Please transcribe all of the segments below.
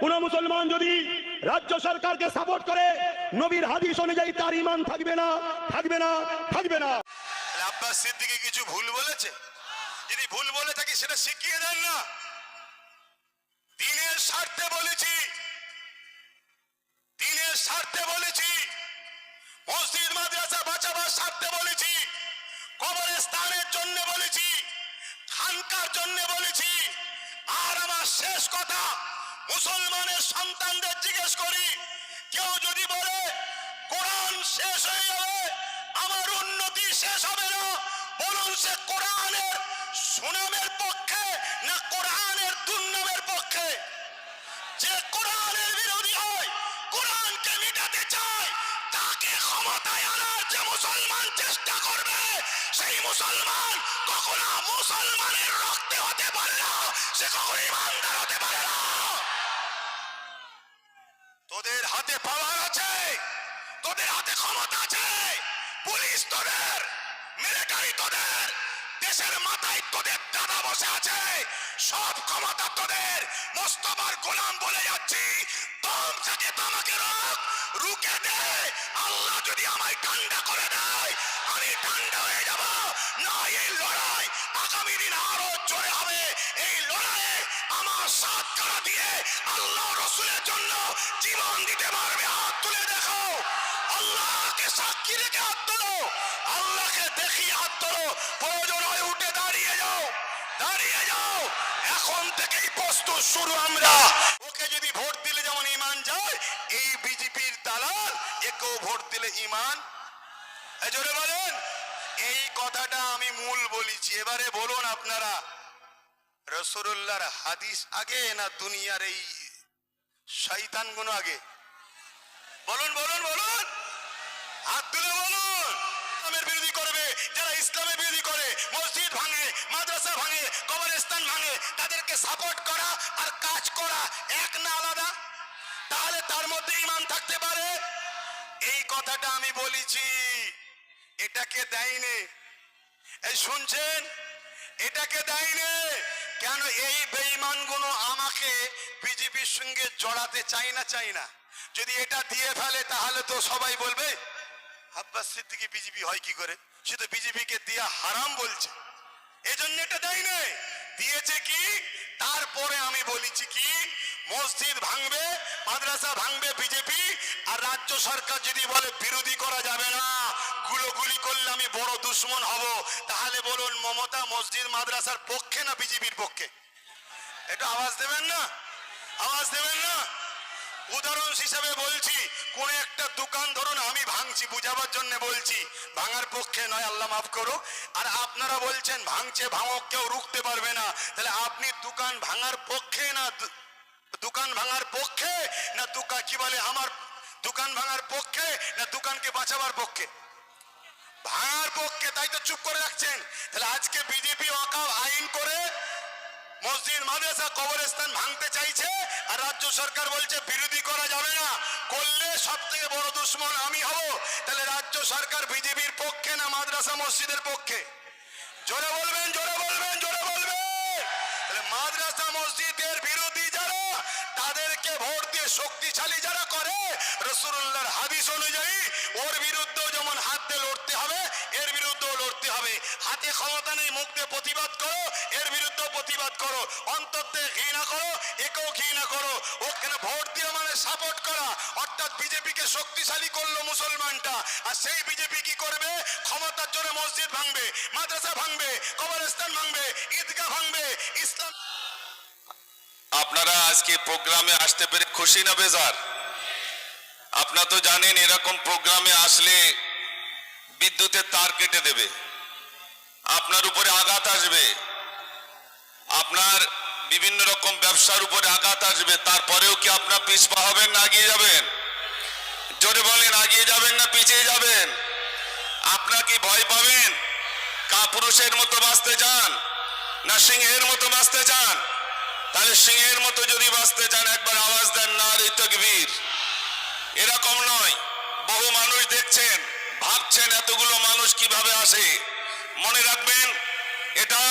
কোন মুসলমান যদি রাজ্য সরকারকে সাপোর্ট করে, নবীর হাদিস অনুযায়ী তার ইমান থাকবে না থাকবে না থাকবে না। আব্বাস সিদ্দিকি কিছু ভুল বলেছে? যদি ভুল বলে থাকি সেটা শিখিয়ে দেন না। দিনের স্বার্থে বলেছি। দিনের স্বার্থে বলেছি। মসজিদ, মাদ্রাসা বাঁচাবার স্বার্থে বলেছি। কবরস্থানের জন্য বলেছি। খানকার জন্য বলেছি। আর আমার শেষ কথা মুসলমানের সন্তানদের জিজ্ঞেস করি, কেউ যদি বলে, কোরআন শেষ হয়ে যাবে, আমার উন্নতি শেষ হবে না, বলুন সে কোরআনের সুনামের পক্ষে না কোরআনের দুর্নামের পক্ষে? যে কোরআনের বিরোধী হয়, কোরআনকে মিটাতে চায়, তাকে ক্ষমতায় আনার যে মুসলমান চেষ্টা করবে, সেই মুসলমান কখনো মুসলমানের রক্তে হতে পারে না, সে কখনো ইমানদার হতে পারে না তোদের হাতে পাওয়ার আছে তোদের হাতে ক্ষমতা আছে। পুলিশ তোদের মিলিটারি তোদের, দেশের মাথায় তোদের দাদা বসে আছে। সব ক্ষমতা তোদের, মোস্তফার গোলাম বলে যাচ্ছি। তোম থেকে তোমাকে রোক রুকে দে। আল্লাহ যদি আমায় ঠান্ডা করে দেয়, আমি ঠান্ডা হয়ে যাব। না, এই লড়াই আগামী দিন আরও জোরে হবে। এই লড়াইয়ে আমার সাত করা দিয়ে আল্লাহ রসুলের জন্য জীবন দিতে পারবে। হাত তুলে দেখো। আল্লাহকে সাক্ষী রেখে হাত তোলো। আল্লাহকে দেখিয়ে হাত তোলো। প্রয়োজন হয় উঠে দাঁড়িয়ে যাও। দাঁড়িয়ে যাও। এখন থেকেই প্রস্তুত, শুরু আমরা। ওকে যদি ভোট দিলে যেমন ইমান যায়, এই বিজেপির দালাল একেও ভোট দিলে ইমান জোরে বলেন। এই কথাটা আমি মূল বলেছি। এবারে বলুন আপনারা রসুল্লাহর হাদিস আগে না দুনিয়ার এই শয়তানগুলো আগে? বলুন বলুন বলুন। কবরস্থান ভাঙে, তাদেরকে সাপোর্ট করা আর কাজ করা এক না আলাদা। তাহলে তার মধ্যে ইমান থাকতে পারে? এই কথাটা আমি বলেছি। এটাকে দেয়নি। এই শুনছেন? এটাকে দেয়নি। কেন এই বেঈমানগুলো আমাকে বিজেপির সঙ্গে জড়াতে চাই না চাই না? যদি এটা দিয়ে ফেলে, তাহলে তো সবাই বলবে আব্বাস সিদ্দিকি বিজেপি হয় কি করে? সে তো বিজেপিকে দিয়া হারাম বলছে। এজন্য এটা দেয় নাই। দিয়েছে কি? তারপরে আমি বলেছি কি, মসজিদ ভাঙবে, মাদ্রাসা ভাঙবে বিজেপি, আর রাজ্য সরকার যদি বলে বিরোধী করা যাবে না, গুলোগুলি করলে আমি বড় দুশ্মন হব। তাহলে বলুন, মমতা মসজিদ মাদ্রাসার পক্ষে না বিজেপির পক্ষে? এটা আওয়াজ দেবেন না? আওয়াজ দেবেন না? উদাহরণ হিসাবে বলছি, কোন একটা দোকান ধরুন, আমি ভাঙছি, বুঝাবার জন্য বলছি, ভাঙার পক্ষে নয়, আল্লাহ মাফ করো আর আপনারা বলছেন, ভাঙছে, ভাঙক, কেউ রুখতে পারবে না। তাহলে আপনি দোকান ভাঙার পক্ষে না দোকান ভাঙার পক্ষে? না দোকান কি বলে, আমার দোকান ভাঙার পক্ষে? না দোকানকে বাঁচাবার পক্ষে? ভাঙার পক্ষে, তাই তো চুপ করে রাখছেন। তাহলে আজকে বিজেপি অকাল আইন করে মসজিদ মাদ্রাসা কবরস্থান ভাঙতে চাইছে, আর রাজ্য সরকার বলছে, বিরোধী করা যাবে না। করলে সব থেকে বড় দুশ্মন আমি হব। তাহলে রাজ্য সরকার বিজেপির পক্ষে না মাদ্রাসা মসজিদের পক্ষে? জোরে বলবেন জোরে বলবেন জোরে বলবেন। তাহলে মাদ্রাসা মসজিদের বিরোধী যারা, তাদেরকে ভোট দিয়ে শক্তিশালী যারা করে রসুল্লাহর হাদিস অনুযায়ী, ওর বিরুদ্ধেও যেমন হাত দিয়ে লড়তে হবে, এর বিরুদ্ধেও লড়তে হবে। হাতে ক্ষমতা নেই মুখ দিয়ে প্রতিবাদ করো, এর বিরুদ্ধেও প্রতিবাদ করো। অন্তর ঘৃণা করো, একেও ঘৃণা করো। ওখানে ভোট দিয়ে মানে সাপোর্ট করা। অর্থাৎ বিজেপিকে শক্তিশালী করল মুসলমানটা। আর সেই বিজেপি কি করবে? ক্ষমতার জন্য মসজিদ ভাঙবে, মাদ্রাসা ভাঙবে, কবরস্থান ভাঙবে, ঈদগাহ ভাঙবে, ইসলাম আপনারা আজকে প্রোগ্রামে আসতে পেরে খুশি না বেজার? আপনারা তো জানেন এরকম প্রোগ্রামে আসলে বিদ্যুতের তার কেটে দেবে। আপনার উপরে আঘাত আসবে। আপনার বিভিন্ন রকম ব্যবসার উপরে আঘাত আসবে। তারপরেও কি আপনার পিছপা হবেন না এগিয়ে যাবেন? জোরে বলেন, এগিয়ে যাবেন না পিছিয়ে যাবেন? আপনার কি ভয় পাবেন? কাপুরুষের মতো বাঁচতে চান? না সিংহের মতো বাঁচতে চান? তাহলে সিংহের মতো যদি বাঁচতে চান, একবার আওয়াজ দেন, না রে এরকম নয়। বহু মানুষ দেখছেন, ভাবছেন এতগুলো মানুষ কীভাবে আসে। মনে রাখবেন, এটা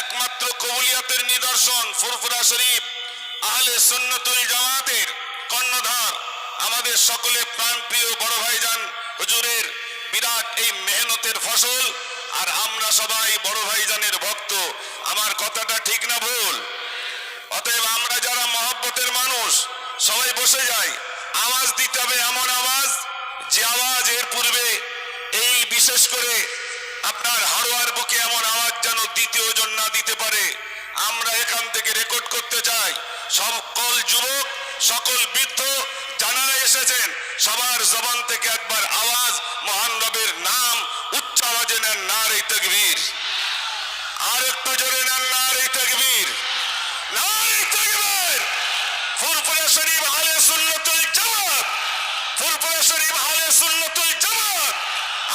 একমাত্র কবুলিয়াতের নিদর্শন, ফুরফুরা শরীফ, আহলে সুন্নতুল জামাতের কর্ণধার, আমাদের সকলে প্রাণপ্রিয় বড় ভাইজান, হুজুরের বিরাট এই মেহনতের ফসল, আর আমরা সবাই বড় ভাইজানের ভক্ত, আমার কথাটা ঠিক না ভুল? অতএব আমরা যারা মহব্বতের মানুষ, সবাই বসে যাই, আওয়াজ দিতে হবে এমন আওয়াজ যে আওয়াজ এর পূর্বে এই বিশেষ করে আপনার হাড়োয়ার বুকে এমন আওয়াজ যেন দ্বিতীয় জন না দিতে পারে। আমরা এখান থেকে রেকর্ড করতে চাই। সকল যুবক, সকল বৃদ্ধ জানারা এসেছেন, সবার জবান থেকে একবার আওয়াজ মহান রবের নাম উচ্চ আওয়াজে নেন নার এই তকবীর আর একটু জোরে নেন নার এই তকবীর নারী তকবীর ফুরফুরা শরীফ আলে সুন্নতুল জামাত ফুরফুরা শরীফ আলে সুন্নতুল জামাত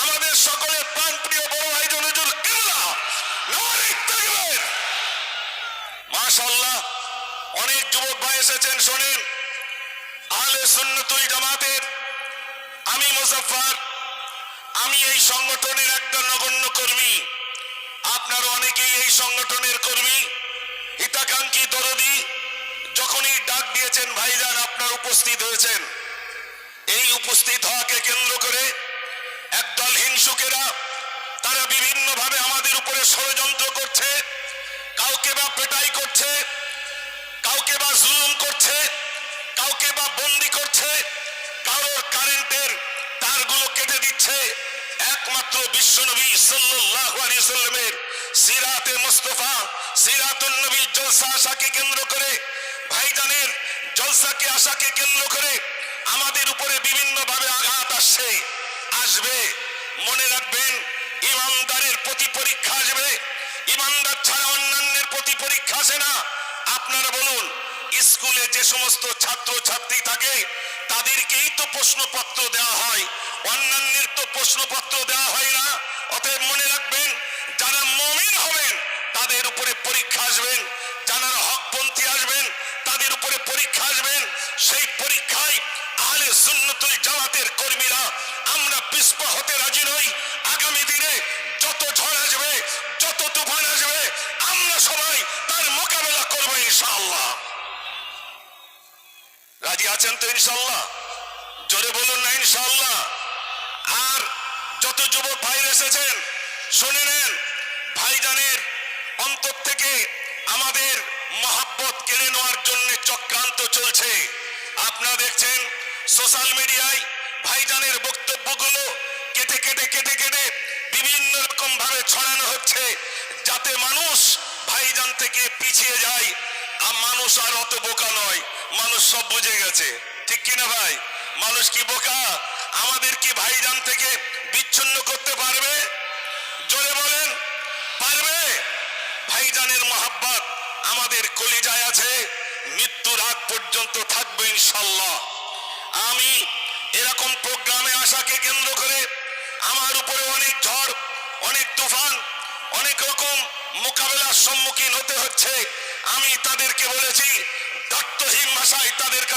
আমাদের সকলের প্রাণপ্রিয় বড় ভাই হুজুর কিবলা নারী তকবীর মাশাআল্লাহ অনেক যুবক ভাই এসেছেন, শোনেন। আলে সুন্নতুল জামাতের আমি মুজাফফর, আমি এই সংগঠনের একটা নগণ্য কর্মী। আপনার অনেকেই এই সংগঠনের কর্মী। হিতাকাঙ্ক্ষী দরদি, যখনই ডাক দিয়েছেন, ভাইজান আপনার উপস্থিত হয়েছেন। এই উপস্থিত হওয়াকে কেন্দ্র করে একদল হিংসুকেরা, তারা বিভিন্নভাবে আমাদের উপরে ষড়যন্ত্র করছে, কাউকে বা পেটাই করছে। কাউকে বা জুলুম করছে, কাউকে বা বন্দি করছে, কারোর কারেন্টের তারগুলো কেটে দিচ্ছে। একমাত্র বিশ্বনবী সাল্লাল্লাহু সিরাতে মুস্তাফা, সিরাতুন নবী জলসা আশাকে কেন্দ্র করে, ভাইজানের জলসাকে আশাকে কেন্দ্র করে আমাদের উপরে বিভিন্ন ভাবে আঘাত আসছে, আসবে। মনে রাখবেন, ইমানদারের প্রতি পরীক্ষা আসবে। ইমানদার ছাড়া অন্যান্যের প্রতি পরীক্ষা আসে না। আপনারা বলুন, স্কুলে যে সমস্ত ছাত্র ছাত্রী থাকে, তাদেরকেই তো প্রশ্নপত্র দেওয়া হয়। অন্যান্যের তো প্রশ্নপত্র দেওয়া হয় না। অতএব মনে রাখবেন, যারা মমিন হবেন, তাদের উপরে পরীক্ষা আসবেন। যারা হকপন্থী আসবেন, তাদের উপরে পরীক্ষা আসবেন। সেই পরীক্ষায় আহলে সুন্নতুল জামাতের কর্মীরা আমরা পিছপা হতে রাজি নই। আগামী দিনে যত ঝড় আসবে, যত তুফান আসবে, আমরা সবাই আছেন তো ইনশাআল্লাহ? জোরে বলুন না ইনশাআল্লাহ। আর যত যুবক ভাই এসেছেন, শুনে নেন, ভাইজানের অন্তর থেকে আমাদের মহাব্বত কেড়ে নেওয়ার জন্য চক্রান্ত চলছে। আপনারা দেখছেন সোশ্যাল মিডিয়ায় ভাইজানের বক্তব্যগুলো কেটে কেটে কেটে কেটে বিভিন্ন রকম ভাবে ছড়ানো হচ্ছে, যাতে মানুষ ভাইজান থেকে পিছিয়ে যায়। আর মানুষ আর অত বোকা মানুষ সব বুঝে গেছে। ঠিক কিনা ভাই? মানুষ কি বোকা? আমাদের কি ভাইজান থেকে বিচ্ছিন্ন করতে পারবে? জোরে বলেন, পারবে? ভাইজানের মহাব্বত আমাদের কলিজায় আছে। মৃত্যুর আগ পর্যন্ত থাকবে ইনশাল্লাহ। আমি এরকম প্রোগ্রামে আসাকে কেন্দ্র করে আমার উপরে অনেক ঝড়, অনেক তুফান, অনেক রকম মোকাবেলার সম্মুখীন হতে হচ্ছে। আমি তাদেরকে বলেছি দত্তহীন ভাষায় তাদের কাছে